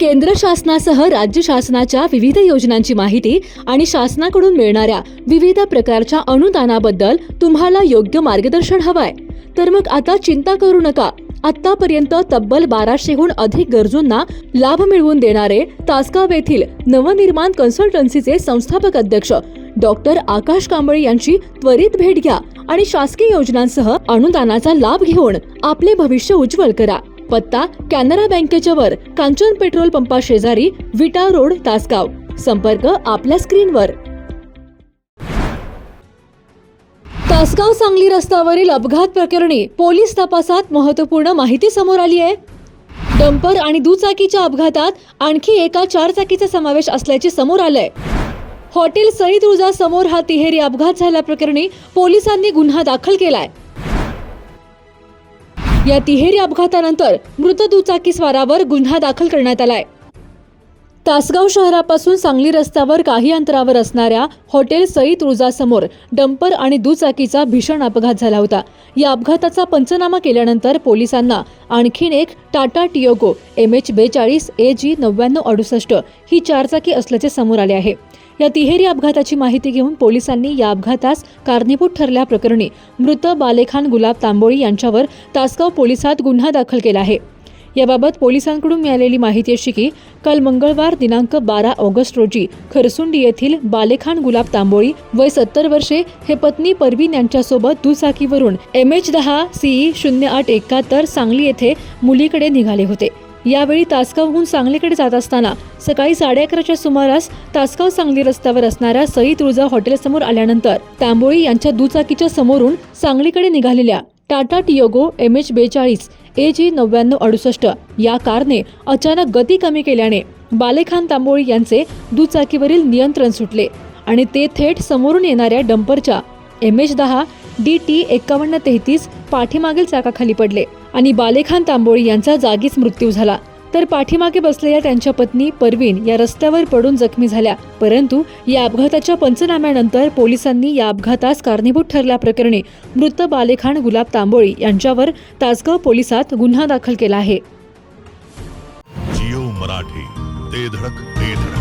केंद्र शासनासह राज्य शासनाच्या विविध योजनांची माहिती आणि शासनाकडून मिळणाऱ्या विविध प्रकारच्या अनुदानाबद्दल तुम्हाला योग्य मार्गदर्शन हवंय. तर मग आता चिंता करू नका. आतापर्यंत तब्बल बाराशेहून अधिक गरजूंना लाभ मिळवून देणारे तासगाव येथील नवनिर्माण कन्सल्टन्सीचे संस्थापक अध्यक्ष डॉक्टर आकाश कांबळे यांची त्वरित भेट घ्या आणि शासकीय योजनांसह अनुदानाचा लाभ घेऊन आपले भविष्य उज्ज्वल करा. पत्ता कॅनरा बँकेच्या वर कांचन पेट्रोल पंपा शेजारी विटा रोड तासगाव. संपर्क आपल्या स्क्रीनवर तासगाव सांगली रस्त्यावरील अपघात प्रकरणी पोलीस तपासात महत्त्वपूर्ण माहिती समोर आली आहे. डंपर आणि दुचाकीच्या अपघातात आणखी एका चारचाकीचा समावेश असल्याचे समोर आलंय. हॉटेल सईद रुजा समोर हा तिहेरी अपघात झाल्याप्रकरणी पोलिसांनी गुन्हा दाखल केलाय. या तिहेरी अपघातानंतर मृत दुचाकीस्वारावर गुन्हा दाखल करण्यात आलाय. तासगाव शहरापासून सांगली रस्त्यावर काही अंतरावर असणाऱ्या हॉटेल सई तुळजासमोर डंपर आणि दुचाकीचा भीषण अपघात झाला होता. या अपघाताचा पंचनामा केल्यानंतर पोलिसांना आणखीन एक टाटा टियोगो एम एच बेचाळीस ए जी नव्याण्णव अडुसष्ट ही चारचाकी असल्याचे समोर आले आहे. या तिहेरी अपघाताची माहिती घेऊन पोलिसांनी या अपघातास कारणीभूत ठरल्याप्रकरणी मृत बालेखान गुलाब तांबोळी यांच्यावर तासगाव पोलिसात गुन्हा दाखल केला आहे. याबाबत पोलिसांकडून मिळालेली माहिती अशी की काल मंगळवार दिनांक बारा ऑगस्ट रोजी खरसुंडी येथील बालेखान गुलाब तांबोळी वय सत्तर वर्षे हे पत्नी परवीन यांच्यासोबत दुचाकीवरून एम एच दहा सीई शून्य आठ एकाहत्तर सांगली येथे मुलीकडे निघाले होते. यावेळी तासगावहून सांगलीकडे जात असताना सकाळी साडे अकराच्या सुमारास तासगाव सांगली रस्त्यावर असणाऱ्या सई तुळजा हॉटेलसमोर आल्यानंतर तांबोळी यांच्या दुचाकीच्या समोरून सांगलीकडे निघालेल्या टाटा टियोगो एम एच बेचाळीस ए जी नव्याण्णव अडुसष्ट या कारने अचानक गती कमी केल्याने बालेखान तांबोळी यांचे दुचाकीवरील नियंत्रण सुटले आणि ते थेट समोरून येणाऱ्या डंपरच्या एम एच दहा डी टी एकावन्न तेहतीस पाठीमागील चाकाखाली पडले आणि बालेखान तांबोळी यांचा जागीच मृत्यू झाला. तर पाठीमागे बसलेल्या त्यांच्या पत्नी परवीन या रस्त्यावर पडून जखमी झाल्या. परंतु या अपघाताच्या पंचनाम्यानंतर पोलिसांनी या अपघातास कारणीभूत ठरल्याप्रकरणी मृत बालेखान गुलाब तांबोळी यांच्यावर तासगाव पोलिसात गुन्हा दाखल केला आहे. जिओ मराठी ते धडक ते धडक.